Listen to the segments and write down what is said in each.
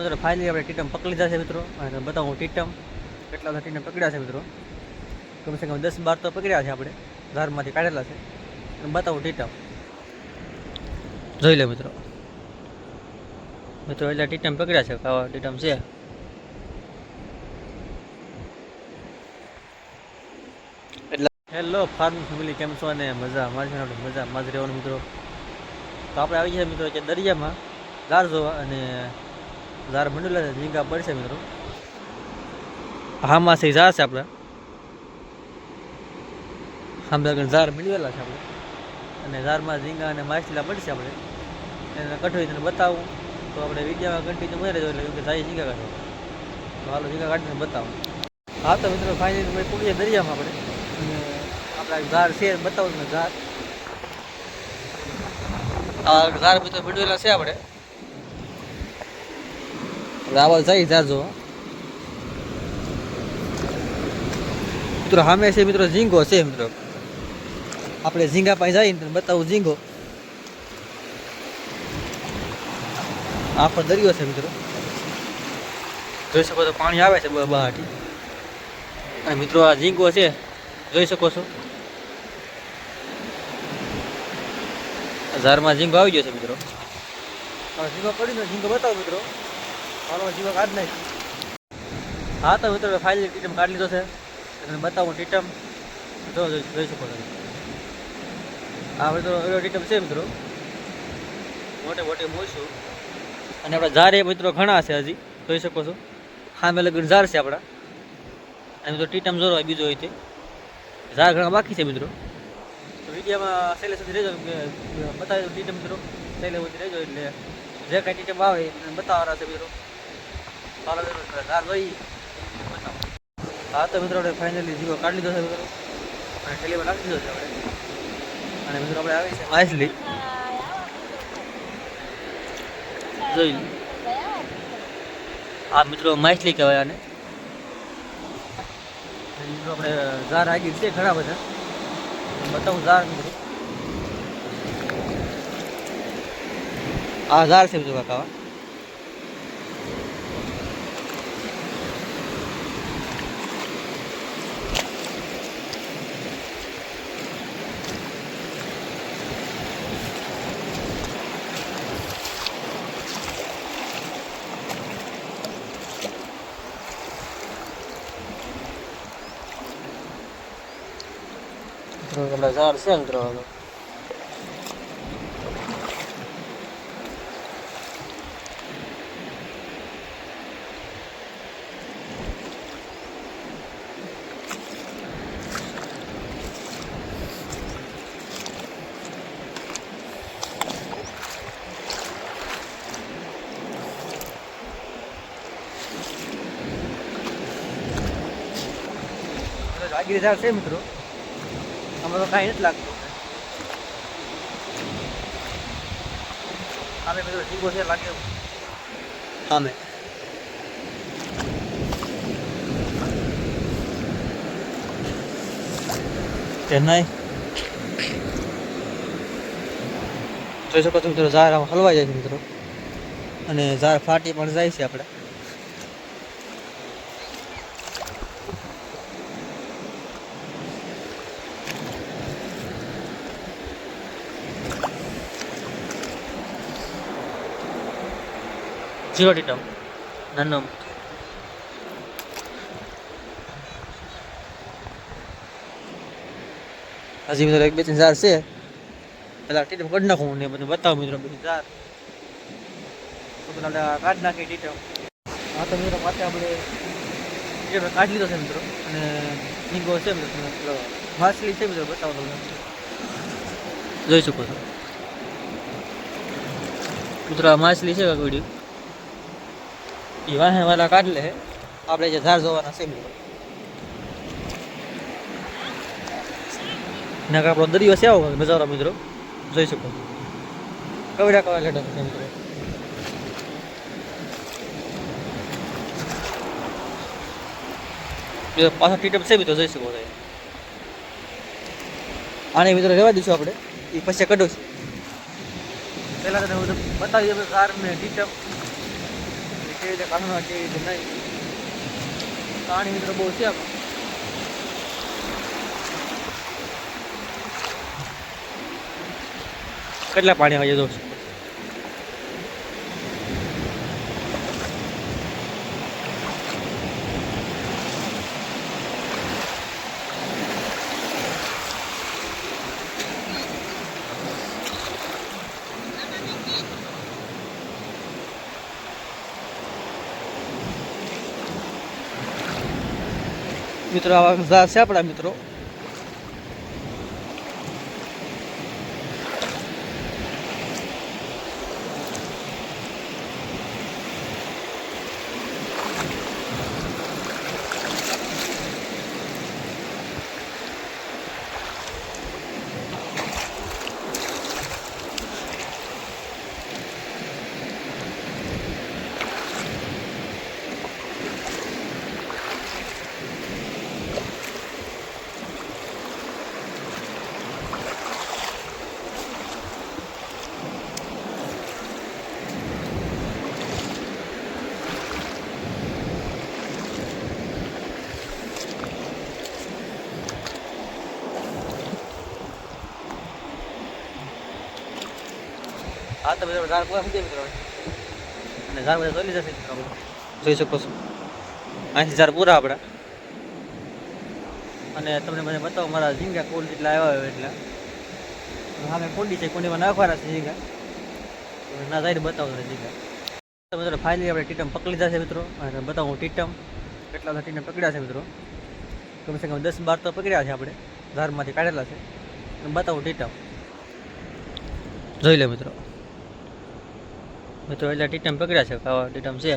મિત્રો ફાઇનલી આપણે ટીટમ પકડી લીધા છે મિત્રો. અને બતાવું ટીટમ કેટલા બધા ટીટમ પકડ્યા છે મિત્રો. કમસે કમ દસ બાર તો પકડ્યા છે આપણે. ધારમાંથી કાઢેલા છે. અને બતાવું ટીટમ. જોઈ લે મિત્રો. મિત્રો, એટલે ટીટમ પકડ્યા છે. કાવા ટીટમ છે. એટલે હેલો ફાર્મ ફેમિલી કેમ છો અને મજા, મારી મજા માં જ રહેવાનું મિત્રો. તો આપણે આવી ગયા મિત્રો, કે દરિયામાં ગાર જોવા અને ઝાર મંડેલા ઝીંગા પડશે મિત્રો. હામાં છે ઝાર છે આપણે લગન ઝાર મંડવેલા છે આપણે. અને ઝારમાં ઝીંગા અને માછલા પડશે આપણે. એને કઠોઈ તને બતાવું. તો આપણે વિડીયોમાં કન્ટિન્યુ મળી જોઈએ એટલે કે જાય ઝીંગા કાઢો તો હાલો ઝીંગા કાઢીને બતાવું. હા તો મિત્રો ફાઇનલી પૂરીએ દરિયામાં આપણે. અને આપણા ઝાર છે, બતાવું ઝાર. ઝાર મિત્રો મંડવેલા છે આપણે. રાવલ જાય જાજો. મિત્રો સામે છે મિત્રો ઝીંગો છે, મિત્રો. આપણે ઝીંગા પાસે જઈએ ને બતાવું ઝીંગો. આખો દરિયો છે, મિત્રો. જોઈ શકો તો પાણી આવે છે, બ- બહારથી. અને મિત્રો, આ ઝીંગો છે, જોઈ શકો છો. ઝારમાં ઝીંગો આવી ગયો છે, મિત્રો. ઝીંગો પડીને ઝીંગો બતાવો, મિત્રો. હાલો ઝીંગો કાઢ નાખ હા, તો મિત્રો ફાઇલ ટીટમ કાઢી લીધો છે. તમને બતાવું ટીટમ જો જોઈ શકો તમે આ મિત્રો એવો ટીટમ છે, મિત્રો. મોટે મોટે મોઈશું અને આપણા ઝાર એ મિત્રો ઘણા છે હજી. જોઈ શકો છો. સામે લગ્ન ઝાર છે આપણા. અને મિત્રો ટીટમ જોરો હોય બીજો હોય તે. ઝાર ઘણા બાકી છે, મિત્રો. વિડીયોમાં છેલ્લે સુધી રહેજો. બતાવી ટીટમ મિત્રો. સહેલે સુધી રહેજો એટલે જે કાંઈ ટીટમ આવે એને બતાવવાના છે, મિત્રો ચાલો મિત્રો ઝાર જોઈ બતાવો હા, તો મિત્રો આપણે ફાઇનલી જીવો કાઢી લીધો છે, મિત્રો. અને ઠેલીમાં નાખી દીધો છે આપણે. અને મિત્રો આપણે આવી છે માછલી જોઈ આ મિત્રો માછલી કહેવાય આને. મિત્રો આપણે ઝાર આગી છે ઘણા બધા. બતાવું ઝાર મિત્રો. આ ઝાર છે, મિત્રો, કાકા ઝાડ છે મિત્રો હવે. આગળ ઝાડ છે મિત્રો આમાં તો કાંઈ નથી લાગતું. આમે મિત્રો જીગો છે લાગે કે નહીં જોઈ શકો છો મિત્રો ઝાર હલવાઈ જાય છે મિત્રો. અને ઝાર ફાટી પણ જાય છે આપણે. ટીટમ નાનો હજી મિત્રો, એક બે ત્રણ ચાર છે. પેલા ટીટમ કાઢી નાખું ને બધું બતાવું મિત્રો બધી ચાર. પેલા કાઢી નાખી ટીટમ. હા તો મિત્રો માથે આપણે ટીટમ કાઢી લીધો છે મિત્રો, અને ઝીંગો છે મિત્રો માછલી છે મિત્રો, બતાવો તમને. જોઈ શકો છો. મિત્રો માછલી છે કાકડી એ વાહે વાલા કાઢ લે. આપણે જે ધાર જોવાના છે નાક આપણો દરિયો છે આવો નજારો મિત્રો. જોઈ શકો. કવડા કવડા લેટર છે મિત્રો પાછા ટીટપ છે મિત્રો, જોઈ શકો છો. આને મિત્રો રહેવા દઈશું આપણે. એ પછી કઢું પહેલાં તને બધું બતાવી દઉં કાર ને ટીટપ કે રીતે કાઢવા કેવી રીતે નહીં પાણી મિત્રો બહુ છે આમાં. કેટલા પાણી આવે છે મિત્રો આવા મજા છે આપણા મિત્રો. હા તો બધા ઝાડ પૂરા થઈ અને ઝાડ બધા જશે મિત્રો જોઈ શકો છો. અહીંથી ઝાડ પૂરા આપણા. અને તમને મને બતાવો, મારા ઝીંગા કોલ જેટલા આવ્યા હોય એટલા. સામે કોંડી છે, કોંડીમાં નાખવાના છે ઝીંગા. ના જાય બતાવો તમને ઝીંગા. તો મિત્રો ફાઇનલી આપણે ટીટમ પકડી લીધા છે મિત્રો. અને બતાવું ટીટમ. કેટલા બધા ટીટમ પકડ્યા છે મિત્રો. કમસે કમ દસ બાર તો પકડ્યા છે આપણે. ધારમાંથી કાઢેલા છે. બતાવું ટીટમ. જોઈ લે મિત્રો. મિત્રો એટલે ટીટમ પકડ્યા છે કાવા ટીટમ છે.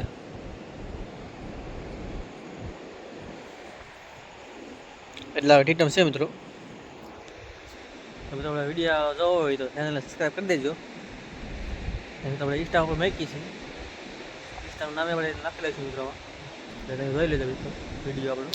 એટલા ટીટમ છે મિત્રો. તમે તમારા વીડિયો જોવો હોય તો ચેનલને સબસ્ક્રાઈબ કરી દેજો. અને તમને ઇન્સ્ટા ઉપર મૂકી છે. ઇન્સ્ટાનું નામે આપણે નાખેલા છે મિત્રો એટલે તમે જોઈ લેજો મિત્રો વીડિયો આપણો.